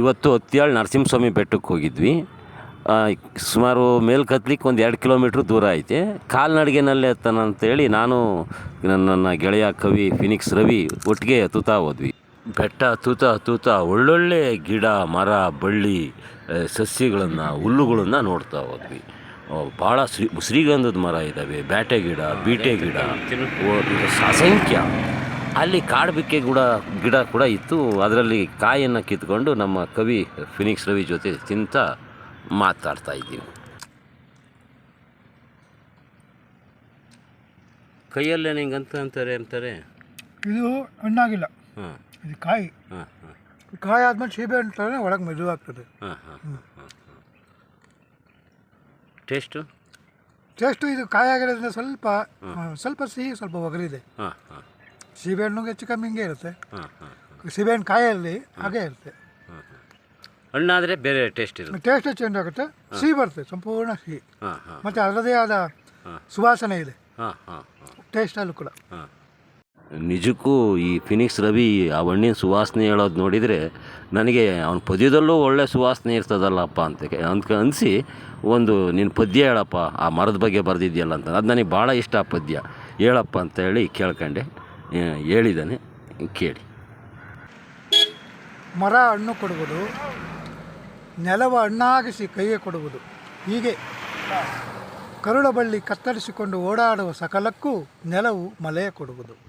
ಇವತ್ತು ಹತ್ತಿಯಾಳ್ ನರಸಿಂಹಸ್ವಾಮಿ ಬೆಟ್ಟಕ್ಕೆ ಹೋಗಿದ್ವಿ. ಸುಮಾರು ಮೇಲ್ಕತ್ಲಿಕ್ಕೆ ಒಂದು ಎರಡು ಕಿಲೋಮೀಟ್ರ್ ದೂರ ಐತೆ. ಕಾಲ್ನಡಿಗೆನಲ್ಲೇ ಹತ್ತಾನ ಅಂತೇಳಿ ನಾನು ನನ್ನ ಗೆಳೆಯ ಕವಿ ಫಿನಿಕ್ಸ್ ರವಿ ಒಟ್ಟಿಗೆ ಹತ್ತುತ್ತಾ ಹೋದ್ವಿ. ಬೆಟ್ಟ ಹತ್ತುತ್ತಾ ಹತ್ತುತ್ತಾ ಒಳ್ಳೊಳ್ಳೆ ಗಿಡ, ಮರ, ಬಳ್ಳಿ ಸಸ್ಯಗಳನ್ನು, ಹುಲ್ಲುಗಳನ್ನು ನೋಡ್ತಾ ಹೋದ್ವಿ. ಭಾಳ ಶ್ರೀ ಶ್ರೀಗಂಧದ ಮರ ಇದ್ದಾವೆ ಬ್ಯಾಟೆ ಗಿಡ, ಬೀಟೆ ಗಿಡ ಅಸಂಖ್ಯ. ಅಲ್ಲಿ ಕಾಡ್ಬಿಕ್ಕೆ ಕೂಡ ಗಿಡ ಕೂಡ ಇತ್ತು. ಅದರಲ್ಲಿ ಕಾಯನ್ನು ಕಿತ್ಕೊಂಡು ನಮ್ಮ ಕವಿ ಫಿನಿಕ್ಸ್ ರವಿ ಜೊತೆ ತಿಂತ ಮಾತಾಡ್ತಾ ಇದ್ದೀವಿ. ಕೈಯಲ್ಲೇ ಅಂತ ಅಂತಾರೆ ಅಂತಾರೆ? ಇದು ಹಣ್ಣಾಗಿಲ್ಲ. ಹಾಂ. ಇದು ಕಾಯಿ. ಹಾಂ ಹಾಂ. ಕಾಯಿ ಆದಮೇಲೆ ಸೀಬೆ ಅಂತಾರೆ ಒಳಗೆ ಮೆದು ಆಗ್ತದೆ ಹಾಂ ಹಾಂ ಹಾಂ ಟೇಸ್ಟು? ಟೇಸ್ಟು ಇದು ಕಾಯಿ ಆಗಿರೋದ್ರಿಂದ ಸ್ವಲ್ಪ ಸ್ವಲ್ಪ ಸಿಹಿ ಸ್ವಲ್ಪ ಒಗರಿದೆ. ಹಾಂ. ಹಾಂ ಸೀಬೆ ಹಣ್ಣಿಗೆ ಹೆಚ್ಚು ಕಮ್ಮಿ ಹಿಂಗೆ ಇರುತ್ತೆ. ಹಾಂ ಹಾಂ ಸೀಬೆ ಹಣ್ಣು ಕಾಯಲ್ಲಿ ಹಾಗೆ ಇರುತ್ತೆ. ಹಣ್ಣಾದರೆ ಬೇರೆ ಟೇಸ್ಟ್ ಇರುತ್ತೆ. ಟೇಸ್ಟ್ ಚೇಂಜ್ ಆಗುತ್ತೆ. ಸಿಹಿ ಬರುತ್ತೆ ಸಂಪೂರ್ಣ ಸಿಹಿ. ಹಾಂ ಹಾಂ ಮತ್ತು ಅದರದೇ ಆದ ಸುವಾಸನೆ ಇದೆ. ಹಾಂ ಹಾಂ ಹಾಂ. ಟೇಸ್ಟಲ್ಲೂ ಕೂಡ. ಹಾಂ. ನಿಜಕ್ಕೂ ಈ ಫಿನಿಕ್ಸ್ ರವಿ ಆ ಹಣ್ಣಿನ ಸುವಾಸನೆ ಹೇಳೋದು ನೋಡಿದರೆ ನನಗೆ ಅವನ ಪದ್ಯದಲ್ಲೂ ಒಳ್ಳೆ ಸುವಾಸನೆ ಇರ್ತದಲ್ಲಪ್ಪ ಅಂತ ಅಂತ ಅನಿಸಿ ಒಂದು ನಿನ್ನ ಪದ್ಯ ಹೇಳಪ್ಪ ಆ ಮರದ ಬಗ್ಗೆ ಬರೆದಿದ್ಯಲ್ಲ ಅಂತ. ಅದು ನನಗೆ ಭಾಳ ಇಷ್ಟ ಆ ಪದ್ಯ. ಹೇಳಪ್ಪ ಅಂತ ಹೇಳಿ ಕೇಳ್ಕೊಂಡೆ. ಹೇಳಿದ್ದಾನೆ ಕೇಳಿ. ಮರ ಹಣ್ಣು ಕೊಡುವುದು, ನೆಲವ ಹಣ್ಣಾಗಿಸಿ ಕೈಗೆ ಕೊಡುವುದು. ಹೀಗೆ ಕರುಳಬಳ್ಳಿ ಕತ್ತರಿಸಿಕೊಂಡು ಓಡಾಡುವ ಸಕಲಕ್ಕೂ ನೆಲವು ಮಲೆಯ ಕೊಡುವುದು.